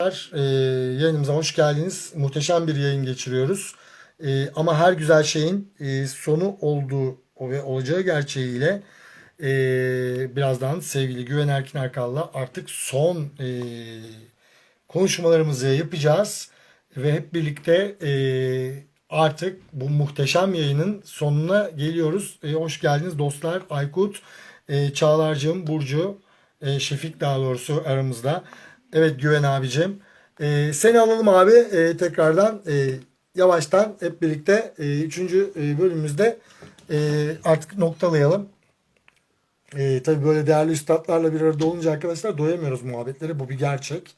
Ee, yayınımıza hoş geldiniz. Muhteşem bir yayın geçiriyoruz. Ee, ama her güzel şeyin e, sonu olduğu ve olacağı gerçeğiyle e, birazdan sevgili Güven Erkin Erkal'la artık son e, konuşmalarımızı yapacağız. Ve hep birlikte e, artık bu muhteşem yayının sonuna geliyoruz. E, hoş geldiniz dostlar. Aykut, e, Çağlar'cığım, Burcu, e, Şefik daha doğrusu aramızda. Evet Güven abicim. E, seni alalım abi e, tekrardan e, yavaştan hep birlikte e, üçüncü e, bölümümüzde e, artık noktalayalım. E, tabii böyle değerli üstadlarla bir arada olunca arkadaşlar doyamıyoruz muhabbetlere. Bu bir gerçek.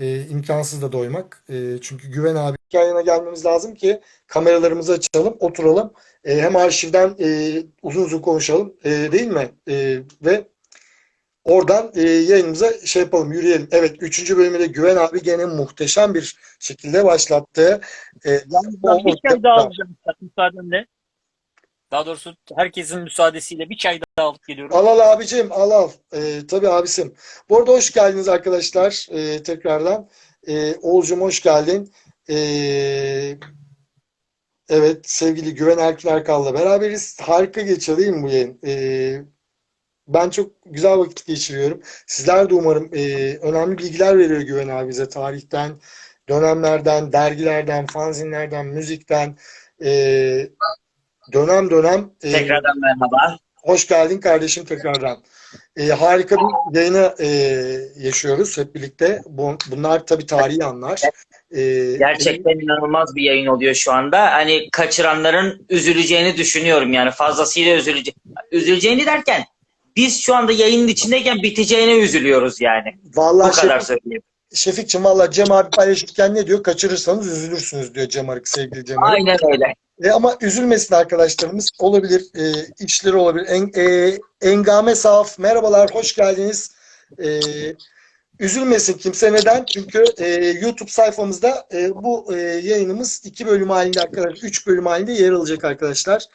E, imkansız da doymak. E, çünkü Güven abi yayına gelmemiz lazım ki kameralarımızı açalım, oturalım. E, hem arşivden e, uzun uzun konuşalım. E, değil mi? E, ve oradan e, yayınımıza şey yapalım, yürüyelim. Evet, üçüncü bölümü de Güven abi gene muhteşem bir şekilde başlattı. E, yani Ben bir çay daha alacağım müsaadenle. Daha doğrusu herkesin müsaadesiyle bir çay daha alıp geliyorum. Al al abicim al al. Ee, tabii abisim. Bu arada hoş geldiniz arkadaşlar ee, tekrardan. Ee, Oğuzcum hoş geldin. Ee, evet sevgili Güven Erkin Erkal'la beraberiz. Harika geçiyor değil mi bu yayın? Ee, ben çok güzel vakit geçiriyorum. Sizler de umarım ee, önemli bilgiler veriyor Güven abi bize tarihten, dönemlerden, dergilerden, fanzinlerden, müzikten. Ee, dönem dönem ee, Tekrardan merhaba. Hoş geldin kardeşim tekrardan. Ee, harika bir yayını e, yaşıyoruz hep birlikte. Bu, bunlar tabii tarihi anlar. Ee, Gerçekten inanılmaz bir yayın oluyor şu anda. Hani kaçıranların üzüleceğini düşünüyorum yani fazlasıyla üzülece üzüleceğini derken biz şu anda yayının içindeyken biteceğine üzülüyoruz yani. Bu Vallahi kadar Şefik, söyleyeyim. Şefikçim valla Cem abi paylaşırken ne diyor? Kaçırırsanız üzülürsünüz diyor Cem Arık sevgili Cem Arık. Aynen öyle. E, ama üzülmesin arkadaşlarımız. Olabilir. E, işleri olabilir. En, e, Engame Saf. Merhabalar. Hoş geldiniz. E, üzülmesin kimse. Neden? Çünkü e, YouTube sayfamızda e, bu e, yayınımız iki bölüm halinde arkadaşlar. Üç bölüm halinde yer alacak arkadaşlar.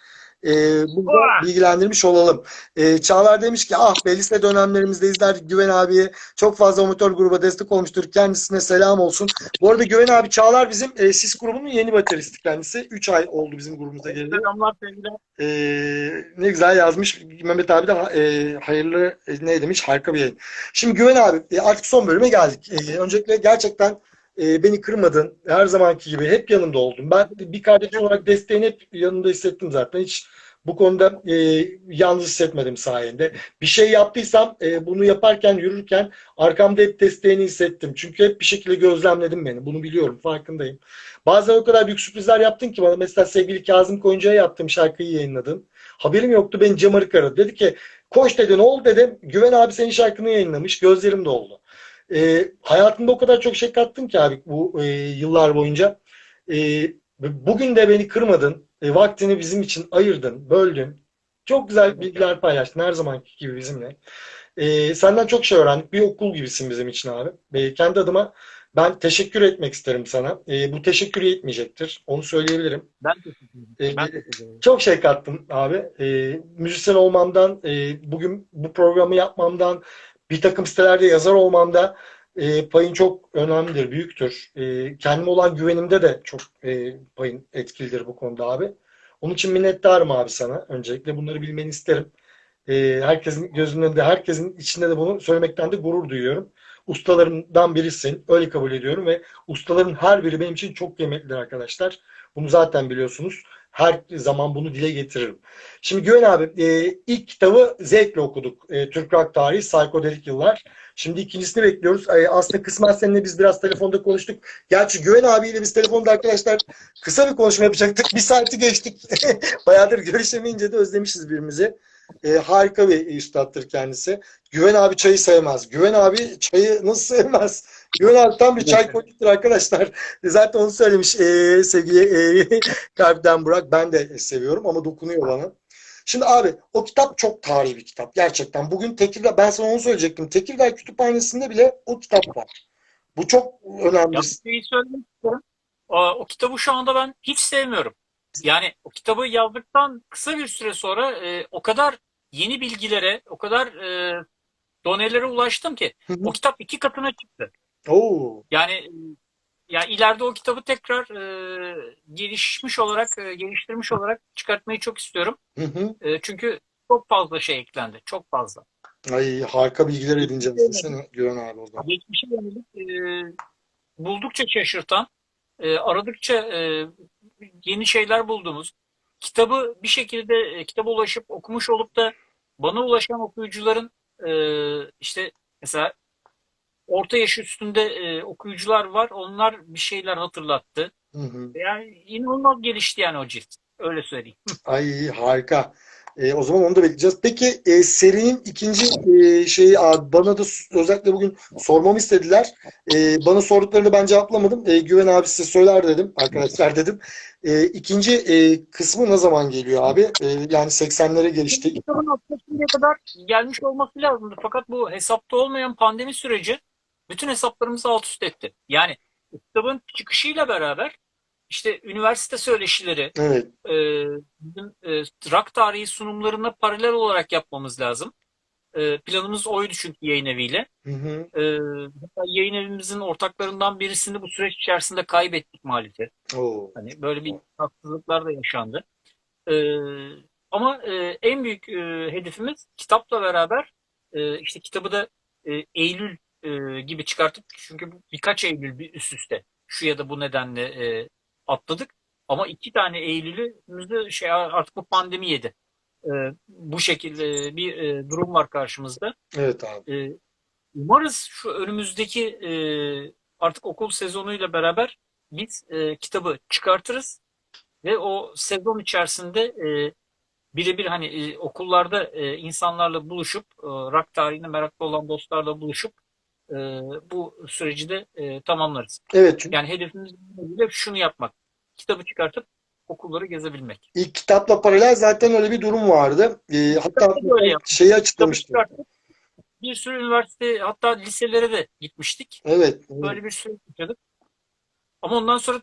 E, burada bilgilendirmiş olalım. E, Çağlar demiş ki ah be lise dönemlerimizde izler Güven abiye çok fazla amatör gruba destek olmuştur. Kendisine selam olsun. Bu arada Güven abi Çağlar bizim e, SIS grubunun yeni bateristi kendisi. 3 ay oldu bizim grubumuza geldi. Selamlar sevgiler. Ee, ne güzel yazmış. Mehmet abi de e, hayırlı e, ne demiş? Harika bir yayın. Şimdi Güven abi e, artık son bölüme geldik. E, öncelikle gerçekten e, beni kırmadın. Her zamanki gibi hep yanımda oldun. Ben bir kardeş olarak desteğini hep yanımda hissettim zaten. Hiç bu konuda e, yalnız hissetmedim sayende. Bir şey yaptıysam e, bunu yaparken, yürürken arkamda hep desteğini hissettim. Çünkü hep bir şekilde gözlemledim beni. Bunu biliyorum, farkındayım. Bazen o kadar büyük sürprizler yaptın ki bana. Mesela sevgili Kazım Koyuncu'ya yaptığım şarkıyı yayınladın. Haberim yoktu. Beni Cem Arık aradı. Dedi ki koş dedi ne oldu dedim. Güven abi senin şarkını yayınlamış. Gözlerim doldu. E, hayatımda o kadar çok şey kattın ki abi bu e, yıllar boyunca. E, bugün de beni kırmadın. E, vaktini bizim için ayırdın, böldün. Çok güzel bilgiler paylaştın her zamanki gibi bizimle. E, senden çok şey öğrendik. Bir okul gibisin bizim için abi. E, kendi adıma ben teşekkür etmek isterim sana. E, bu teşekkür yetmeyecektir. Onu söyleyebilirim. Ben teşekkür ederim. E, Ben teşekkür ederim. çok şey kattın abi. E, müzisyen olmamdan, e, bugün bu programı yapmamdan, bir takım sitelerde yazar olmamda e, payın çok önemlidir, büyüktür. E, kendime olan güvenimde de çok e, payın etkilidir bu konuda abi. Onun için minnettarım abi sana. Öncelikle bunları bilmeni isterim. E, herkesin gözünün önünde, herkesin içinde de bunu söylemekten de gurur duyuyorum. Ustalarımdan birisin. Öyle kabul ediyorum ve ustaların her biri benim için çok kıymetlidir arkadaşlar. Bunu zaten biliyorsunuz. Her zaman bunu dile getiririm. Şimdi Güven abi e, ilk kitabı zevkle okuduk. E, Türk Rock Tarihi, Psikodelik Yıllar. Şimdi ikincisini bekliyoruz. E, aslında kısmen seninle biz biraz telefonda konuştuk. Gerçi Güven abiyle biz telefonda arkadaşlar kısa bir konuşma yapacaktık. Bir saati geçtik. Bayağıdır görüşemeyince de özlemişiz birbirimizi. E, harika bir üstattır kendisi. Güven abi çayı sevmez. Güven abi çayı nasıl sevmez? Güven abi tam bir çay koliktir arkadaşlar. Zaten onu söylemiş e, sevgili e, Kalpten Burak. Ben de seviyorum ama dokunuyor bana. Şimdi abi o kitap çok tarihi bir kitap. Gerçekten. Bugün Tekirdağ, ben sana onu söyleyecektim. Tekirdağ Kütüphanesi'nde bile o kitap var. Bu çok önemli. Ya bir istiyorum. O, o kitabı şu anda ben hiç sevmiyorum. Yani o kitabı yazdıktan kısa bir süre sonra e, o kadar yeni bilgilere, o kadar e, donelere ulaştım ki Hı hı. o kitap iki katına çıktı. Oo. Yani ya ileride o kitabı tekrar e, gelişmiş olarak, e, geliştirmiş olarak çıkartmayı çok istiyorum. Hı hı. E, çünkü çok fazla şey eklendi. Çok fazla. Ay harika bilgiler edineceğiz desene Güven abi o zaman. Geçmişe yönelik e, buldukça şaşırtan, e, aradıkça e, yeni şeyler bulduğumuz, kitabı bir şekilde e, kitaba ulaşıp okumuş olup da bana ulaşan okuyucuların e, işte mesela orta yaş üstünde e, okuyucular var. Onlar bir şeyler hatırlattı. Hı hı. Yani inanılmaz gelişti yani o cilt. Öyle söyleyeyim. Ay harika. E, o zaman onu da bekleyeceğiz. Peki e, serinin ikinci e, şeyi bana da özellikle bugün sormamı istediler. E, bana sorduklarını ben cevaplamadım. E, Güven abi size söyler dedim arkadaşlar dedim. E, ikinci e, kısmı ne zaman geliyor abi? E, yani 80'lere geçtik. Kitabın şimdiye kadar gelmiş olması lazımdı. Fakat bu hesapta olmayan pandemi süreci bütün hesaplarımızı alt üst etti. Yani kitabın çıkışıyla beraber işte üniversite söyleşileri, Evet. e, bizim e, rock tarihi sunumlarına paralel olarak yapmamız lazım. E, planımız oydu çünkü yayın eviyle. Hı hı. E, yayın evimizin ortaklarından birisini bu süreç içerisinde kaybettik maalesef. Oo. Hani böyle bir haksızlıklar da yaşandı. Ee, ama e, en büyük e, hedefimiz kitapla beraber e, işte kitabı da e, Eylül e, gibi çıkartıp çünkü birkaç Eylül bir üst üste şu ya da bu nedenle e, atladık. Ama iki tane Eylül'ümüzde şey artık bu pandemi yedi. E, bu şekilde bir e, durum var karşımızda. Evet abi. E, umarız şu önümüzdeki e, artık okul sezonuyla beraber biz e, kitabı çıkartırız ve o sezon içerisinde e, birebir hani e, okullarda e, insanlarla buluşup e, rock tarihine meraklı olan dostlarla buluşup e, bu süreci de e, tamamlarız. Evet çünkü Yani hedefimiz de şunu yapmak. Kitabı çıkartıp okulları gezebilmek. ilk kitapla paralel zaten öyle bir durum vardı. E, hatta şeyi açıklamıştım. bir sürü üniversite hatta liselere de gitmiştik. Evet. Böyle bir süreç yaşadık. Ama ondan sonra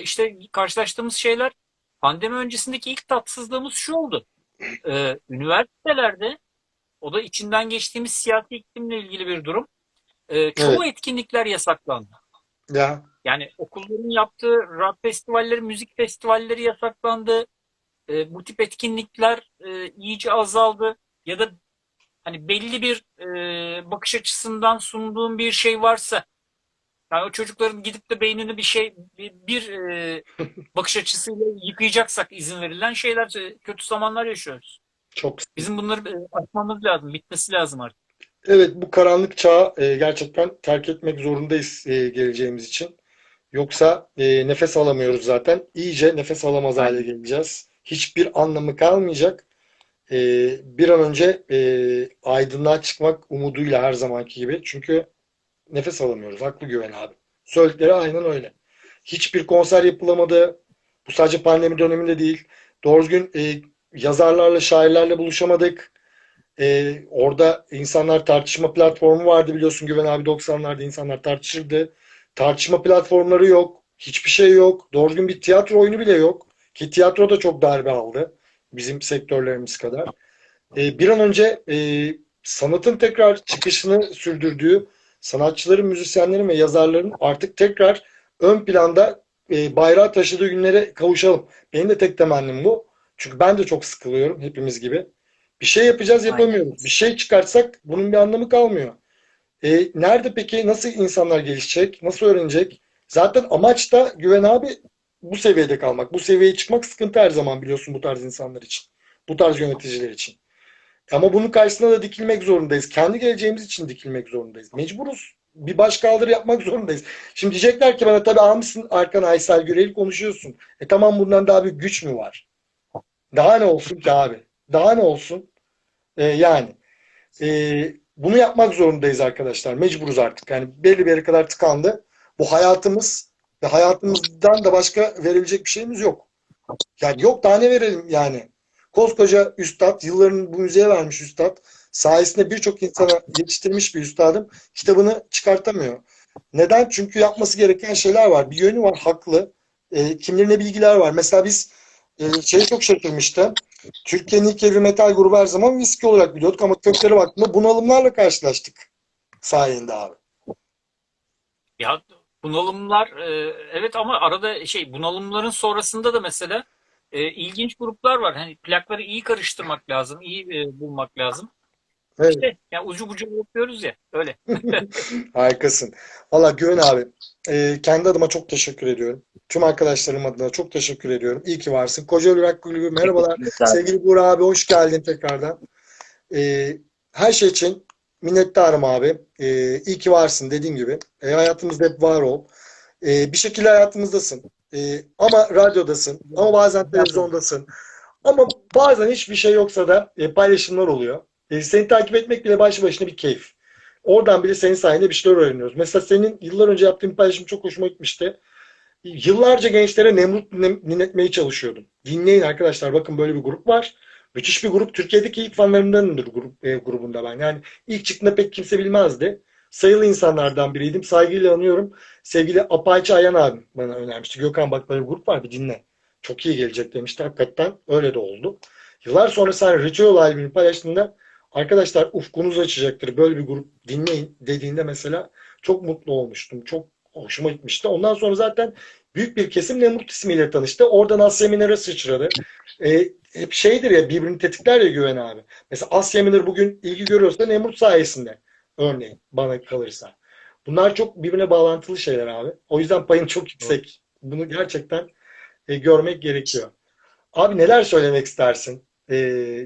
işte karşılaştığımız şeyler pandemi öncesindeki ilk tatsızlığımız şu oldu. Ee, üniversitelerde o da içinden geçtiğimiz siyasi iklimle ilgili bir durum. Ee, çoğu etkinlikler yasaklandı. Ya. Yani okulların yaptığı rock festivalleri, müzik festivalleri yasaklandı. Ee, bu tip etkinlikler e, iyice azaldı. Ya da hani belli bir e, bakış açısından sunduğun bir şey varsa yani o çocukların gidip de beynini bir şey bir, bir, e, bakış açısıyla yıkayacaksak izin verilen şeyler e, kötü zamanlar yaşıyoruz. Çok Bizim bunları e, aşmamız lazım, bitmesi lazım artık. Evet bu karanlık çağı e, gerçekten terk etmek zorundayız e, geleceğimiz için. Yoksa e, nefes alamıyoruz zaten. İyice nefes alamaz hale geleceğiz. Hiçbir anlamı kalmayacak. E, bir an önce e, aydınlığa çıkmak umuduyla her zamanki gibi. Çünkü nefes alamıyoruz. Haklı Güven abi. Söyledikleri aynen öyle. Hiçbir konser yapılamadı. Bu sadece pandemi döneminde değil. Doğru düzgün e, yazarlarla, şairlerle buluşamadık. Ee, orada insanlar tartışma platformu vardı biliyorsun Güven abi 90'larda insanlar tartışırdı. Tartışma platformları yok. Hiçbir şey yok. Doğru düzgün bir tiyatro oyunu bile yok. Ki tiyatro da çok darbe aldı. Bizim sektörlerimiz kadar. Ee, bir an önce e, sanatın tekrar çıkışını sürdürdüğü sanatçıların, müzisyenlerin ve yazarların artık tekrar ön planda e, bayrağı taşıdığı günlere kavuşalım. Benim de tek temennim bu. Çünkü ben de çok sıkılıyorum hepimiz gibi. Bir şey yapacağız yapamıyoruz. Bir şey çıkartsak bunun bir anlamı kalmıyor. E, nerede peki nasıl insanlar gelişecek? Nasıl öğrenecek? Zaten amaç da Güven abi bu seviyede kalmak. Bu seviyeye çıkmak sıkıntı her zaman biliyorsun bu tarz insanlar için. Bu tarz yöneticiler için. Ama bunun karşısına da dikilmek zorundayız. Kendi geleceğimiz için dikilmek zorundayız. Mecburuz. Bir baş kaldırı yapmak zorundayız. Şimdi diyecekler ki bana tabii almışsın arkana Aysel Gürel'i konuşuyorsun. E tamam bundan daha bir güç mü var? Daha ne olsun ki abi? Daha ne olsun? E, yani e, bunu yapmak zorundayız arkadaşlar. Mecburuz artık. Yani belli bir yere kadar tıkandı. Bu hayatımız ve hayatımızdan da başka verebilecek bir şeyimiz yok. Yani yok daha ne verelim yani. Koskoca üstad, yıllarını bu müziğe vermiş üstad, sayesinde birçok insana yetiştirmiş bir üstadım kitabını çıkartamıyor. Neden? Çünkü yapması gereken şeyler var. Bir yönü var, haklı. E, kimlerine bilgiler var. Mesela biz e, şey çok şaşırmıştım. Türkiye'nin ilk heavy metal grubu her zaman viski olarak biliyorduk ama köklere baktığımda bunalımlarla karşılaştık sayende abi. Ya bunalımlar e, evet ama arada şey bunalımların sonrasında da mesela e, ilginç gruplar var. Hani plakları iyi karıştırmak lazım, iyi e, bulmak lazım. Evet. İşte ya ucu bucu yapıyoruz ya öyle. Harikasın. Valla Güven abi, e, kendi adıma çok teşekkür ediyorum. Tüm arkadaşlarım adına çok teşekkür ediyorum. İyi ki varsın. Kocaeli Rock Kulübü merhabalar. Sevgili Buğra abi hoş geldin tekrardan. E, her şey için minnettarım abi. E, iyi ki varsın dediğim gibi. E, hayatımızda hep var ol. E, bir şekilde hayatımızdasın. E, ama radyodasın. Ama bazen televizyondasın. Ama bazen hiçbir şey yoksa da e, paylaşımlar oluyor. E, seni takip etmek bile başlı başına bir keyif. Oradan bile senin sayende bir şeyler öğreniyoruz. Mesela senin yıllar önce yaptığın paylaşım çok hoşuma gitmişti. Yıllarca gençlere Nemrut dinle- dinletmeye çalışıyordum. Dinleyin arkadaşlar bakın böyle bir grup var. Müthiş bir grup. Türkiye'deki ilk fanlarımdandır grup, e, grubunda ben. Yani ilk çıktığında pek kimse bilmezdi. Sayılı insanlardan biriydim. Saygıyla anıyorum. Sevgili Apache Ayan abim bana önermişti. Gökhan bak böyle bir grup var bir dinle. Çok iyi gelecek demişti. Hakikaten öyle de oldu. Yıllar sonra sen Ritual albümünü paylaştığında arkadaşlar ufkunuz açacaktır. Böyle bir grup dinleyin dediğinde mesela çok mutlu olmuştum. Çok hoşuma gitmişti. Ondan sonra zaten büyük bir kesim Nemrut ismiyle tanıştı. Oradan Asya Miner'e sıçradı. E, hep şeydir ya birbirini tetikler ya Güven abi. Mesela Asya Miner bugün ilgi görüyorsa Nemrut sayesinde. Örneğin bana kalırsa. Bunlar çok birbirine bağlantılı şeyler abi. O yüzden payın çok yüksek. Bunu gerçekten e, görmek gerekiyor. Abi neler söylemek istersin? E,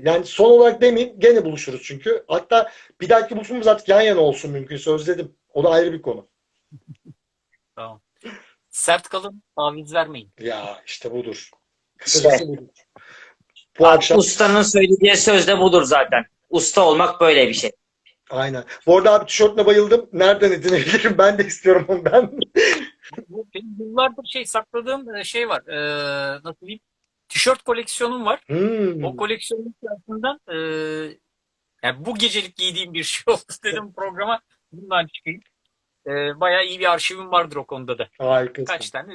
yani son olarak demeyeyim gene buluşuruz çünkü. Hatta bir dahaki buluşmamız artık yan yana olsun mümkünse özledim. O da ayrı bir konu. Tamam. Sert kalın, taviz vermeyin. Ya işte budur. Kısacası budur. Bu Abi, akşam Ustanın söylediği söz de budur zaten. Usta olmak böyle bir şey. aynen. Bu arada abi tişörtüne bayıldım. Nereden edinebilirim? Ben de istiyorum ondan. Bu benim yıllardır şey sakladığım e, şey var. E, nasıl diyeyim? Tişört koleksiyonum var. Hmm. O koleksiyonun içerisinden e, yani bu gecelik giydiğim bir şey oldu dedim programa. Bundan çıkayım. E, bayağı iyi bir arşivim vardır o konuda da. Harikasın. Kaç tane?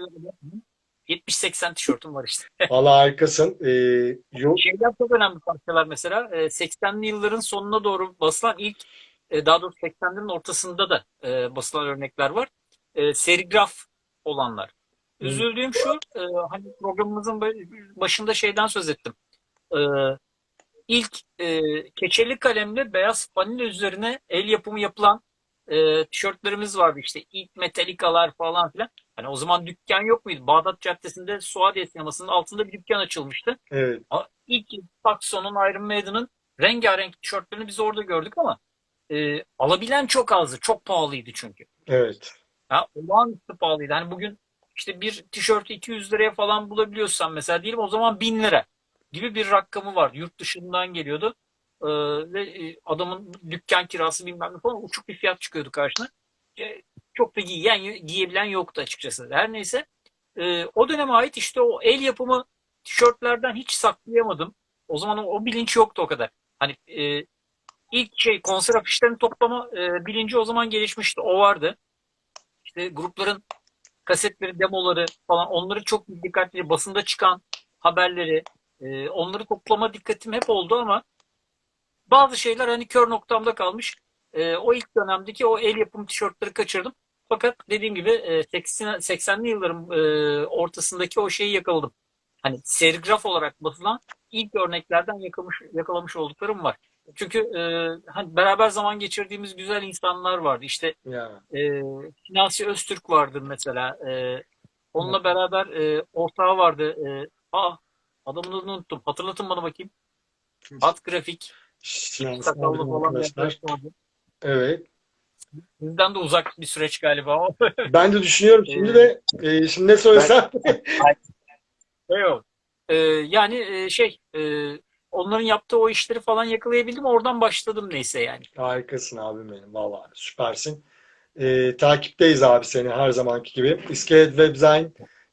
70-80 tişörtüm var işte. Valla harikasın. Ee, yok. Şeyler çok önemli parçalar mesela. E, 80'li yılların sonuna doğru basılan ilk e, daha doğrusu 80'lerin ortasında da e, basılan örnekler var. E, serigraf olanlar. Üzüldüğüm şu, e, hani programımızın başında şeyden söz ettim. İlk keçeli kalemle beyaz fanile üzerine el yapımı yapılan e, tişörtlerimiz vardı işte. İlk metalikalar falan filan. Hani o zaman dükkan yok muydu? Bağdat Caddesi'nde Suadiye sinemasının altında bir dükkan açılmıştı. Evet. İlk Saxon'un Iron Maiden'ın rengarenk tişörtlerini biz orada gördük ama e, alabilen çok azdı. Çok pahalıydı çünkü. Evet. Ha, olağanüstü pahalıydı. Hani bugün işte bir tişörtü 200 liraya falan bulabiliyorsan mesela diyelim o zaman 1000 lira gibi bir rakamı var. Yurt dışından geliyordu. Ee, ve e, adamın dükkan kirası bilmem ne falan uçuk bir fiyat çıkıyordu karşına. E, çok da giyen, giyebilen yoktu açıkçası. Her neyse e, o döneme ait işte o el yapımı tişörtlerden hiç saklayamadım. O zaman o, o bilinç yoktu o kadar. Hani e, ilk şey konser afişlerini toplama e, bilinci o zaman gelişmişti. O vardı. İşte grupların kasetleri, demoları falan onları çok dikkatli basında çıkan haberleri e, onları toplama dikkatim hep oldu ama bazı şeyler hani kör noktamda kalmış. E, o ilk dönemdeki o el yapımı tişörtleri kaçırdım. Fakat dediğim gibi e, 80, 80'li yılların e, ortasındaki o şeyi yakaladım. Hani serigraf olarak basılan ilk örneklerden yakalamış, yakalamış olduklarım var. Çünkü e, hani beraber zaman geçirdiğimiz güzel insanlar vardı. İşte Ya. e, Öztürk vardı mesela. E, onunla beraber e, ortağı vardı. E, aa, adamın adını unuttum. Hatırlatın bana bakayım. At grafik, Sakallı falan bir arkadaşlar. Evet. Bizden de uzak bir süreç galiba o. Ben de düşünüyorum şimdi de e, şimdi ne söylesem Yok. E, yani e, şey e, onların yaptığı o işleri falan yakalayabildim. Oradan başladım neyse yani. harikasın abim benim. Vallahi süpersin. E, takipteyiz abi seni her zamanki gibi. İskelet Web Design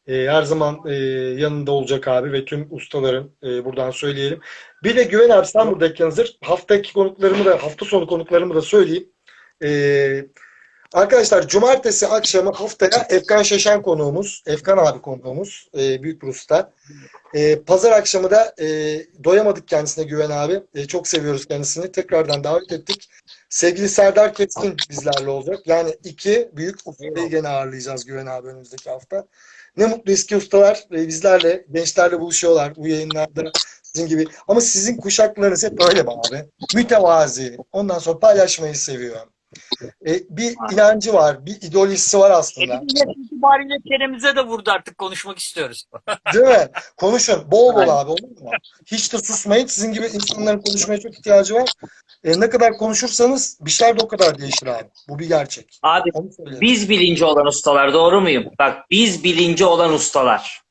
e, her zaman e, yanında olacak abi ve tüm ustaların e, buradan söyleyelim. Bir de Güven abi sen buradayken hazır. Haftaki konuklarımı da hafta sonu konuklarımı da söyleyeyim. E, arkadaşlar cumartesi akşamı haftaya Efkan Şeşen konuğumuz. Efkan abi konuğumuz. E, büyük bir usta. E, pazar akşamı da e, doyamadık kendisine Güven abi. E, çok seviyoruz kendisini. Tekrardan davet ettik. Sevgili Serdar Keskin bizlerle olacak. Yani iki büyük ustayı gene ağırlayacağız Güven abi önümüzdeki hafta. Ne mutlu eski ustalar e, bizlerle, gençlerle buluşuyorlar bu yayınlarda sizin gibi. Ama sizin kuşaklarınız hep öyle mi abi? Mütevazi. Ondan sonra paylaşmayı seviyor. E, bir inancı var, bir ideolojisi var aslında. İtibariyle çenemize de vurdu artık konuşmak istiyoruz. Değil mi? Konuşun. Bol bol abi olur mu? Hiç de susmayın. Sizin gibi insanların konuşmaya çok ihtiyacı var. E, ne kadar konuşursanız bir şeyler de o kadar değişir abi. Bu bir gerçek. Abi Onu söyleyelim. biz bilinci olan ustalar doğru muyum? Bak biz bilinci olan ustalar.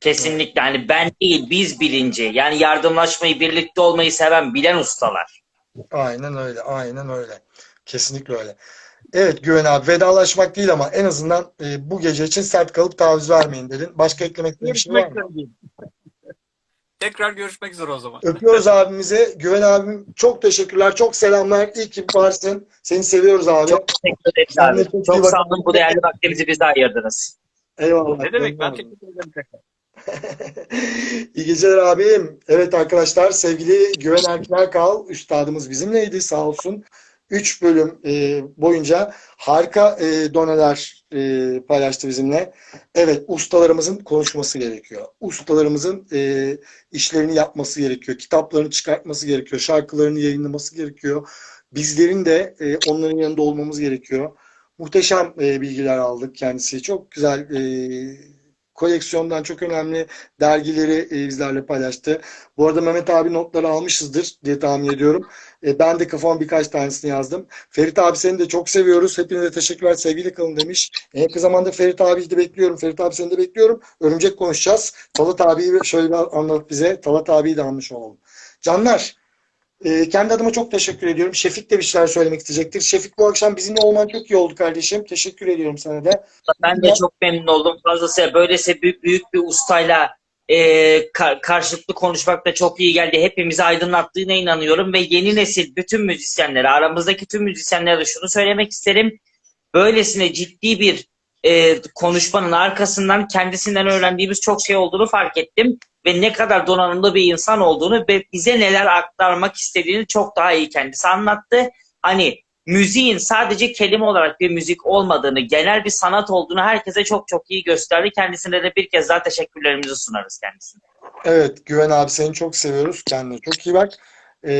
Kesinlikle hani ben değil biz bilinci. Yani yardımlaşmayı birlikte olmayı seven bilen ustalar. Aynen öyle. Aynen öyle. Kesinlikle öyle. Evet Güven abi vedalaşmak değil ama en azından e, bu gece için sert kalıp taviz vermeyin dedin. Başka eklemek istediğin bir şey var mı? Tekrar görüşmek üzere o zaman. Öpüyoruz abimize. Güven abim çok teşekkürler. Çok selamlar. İyi ki varsın. Seni seviyoruz abi. Çok teşekkür ederiz abi. çok Çok sağ olun bu değerli vaktimizi bize ayırdınız. Eyvallah. Ne demek? Ben teşekkür ederim tekrar. İyi geceler abim. Evet arkadaşlar sevgili Güven Erkin Erkal üstadımız bizimleydi sağ olsun. 3 bölüm e, boyunca harika e, doneler e, paylaştı bizimle. Evet ustalarımızın konuşması gerekiyor. Ustalarımızın e, işlerini yapması gerekiyor. Kitaplarını çıkartması gerekiyor. Şarkılarını yayınlaması gerekiyor. Bizlerin de e, onların yanında olmamız gerekiyor. Muhteşem e, bilgiler aldık kendisi. Çok güzel e, koleksiyondan çok önemli dergileri e, bizlerle paylaştı. Bu arada Mehmet abi notları almışızdır diye tahmin ediyorum. E, ben de kafam birkaç tanesini yazdım. Ferit abi seni de çok seviyoruz. Hepinize teşekkürler. Sevgili kalın demiş. En yakın zamanda Ferit abiyi de bekliyorum. Ferit abi seni de bekliyorum. Örümcek konuşacağız. Talat abiyi şöyle bir anlat bize. Talat abiyi de almış olalım. Canlar e, kendi adıma çok teşekkür ediyorum. Şefik de bir şeyler söylemek isteyecektir. Şefik bu akşam bizimle olman çok iyi oldu kardeşim. Teşekkür ediyorum sana da. Ben de çok memnun oldum. Fazlasıyla böylese büyük, büyük bir ustayla e, ka- karşılıklı konuşmak da çok iyi geldi. Hepimizi aydınlattığına inanıyorum ve yeni nesil bütün müzisyenlere, aramızdaki tüm müzisyenlere şunu söylemek isterim. Böylesine ciddi bir e, konuşmanın arkasından kendisinden öğrendiğimiz çok şey olduğunu fark ettim ve ne kadar donanımlı bir insan olduğunu ve bize neler aktarmak istediğini çok daha iyi kendisi anlattı. Hani müziğin sadece kelime olarak bir müzik olmadığını, genel bir sanat olduğunu herkese çok çok iyi gösterdi. Kendisine de bir kez daha teşekkürlerimizi sunarız kendisine. Evet Güven abi seni çok seviyoruz. Kendine çok iyi bak. Ee,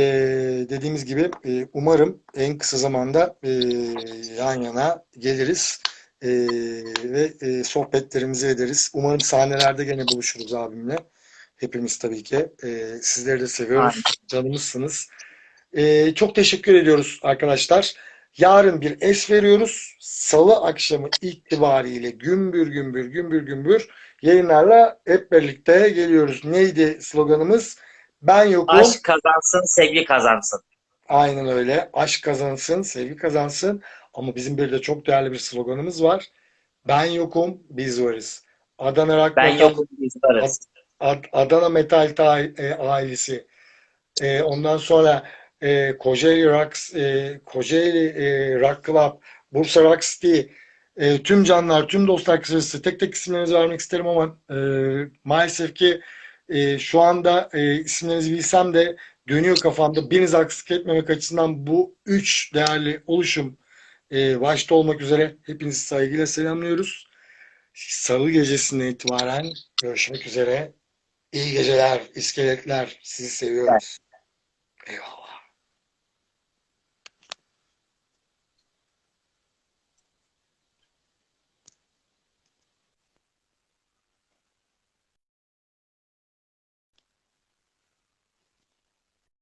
dediğimiz gibi e, umarım en kısa zamanda e, yan yana geliriz e, ve e, sohbetlerimizi ederiz. Umarım sahnelerde gene buluşuruz abimle. Hepimiz tabii ki. E, sizleri de seviyoruz. Canımızsınız. E, çok teşekkür ediyoruz arkadaşlar. Yarın bir es veriyoruz. Salı akşamı itibariyle gümbür gümbür gümbür gümbür yayınlarla hep birlikte geliyoruz. Neydi sloganımız? Ben yokum. Aşk kazansın, sevgi kazansın. Aynen öyle. Aşk kazansın, sevgi kazansın. Ama bizim bir de çok değerli bir sloganımız var. Ben yokum, biz varız. Adana Rock Ben Metal, yokum biz varız. Ad- Adana Metal ta- e, ailesi. E, ondan sonra e, Kocaeli Rocks, e, Kocaeli e, Rock Club, Bursa Rock City, e, tüm canlar, tüm dostlar kısacası tek tek isimlerinizi vermek isterim ama e, maalesef ki e, şu anda e, isimlerinizi bilsem de dönüyor kafamda. Birinizi haksızlık etmemek açısından bu üç değerli oluşum e, başta olmak üzere hepinizi saygıyla selamlıyoruz. Salı gecesinden itibaren görüşmek üzere. İyi geceler, iskeletler. Sizi seviyoruz. Eyvallah.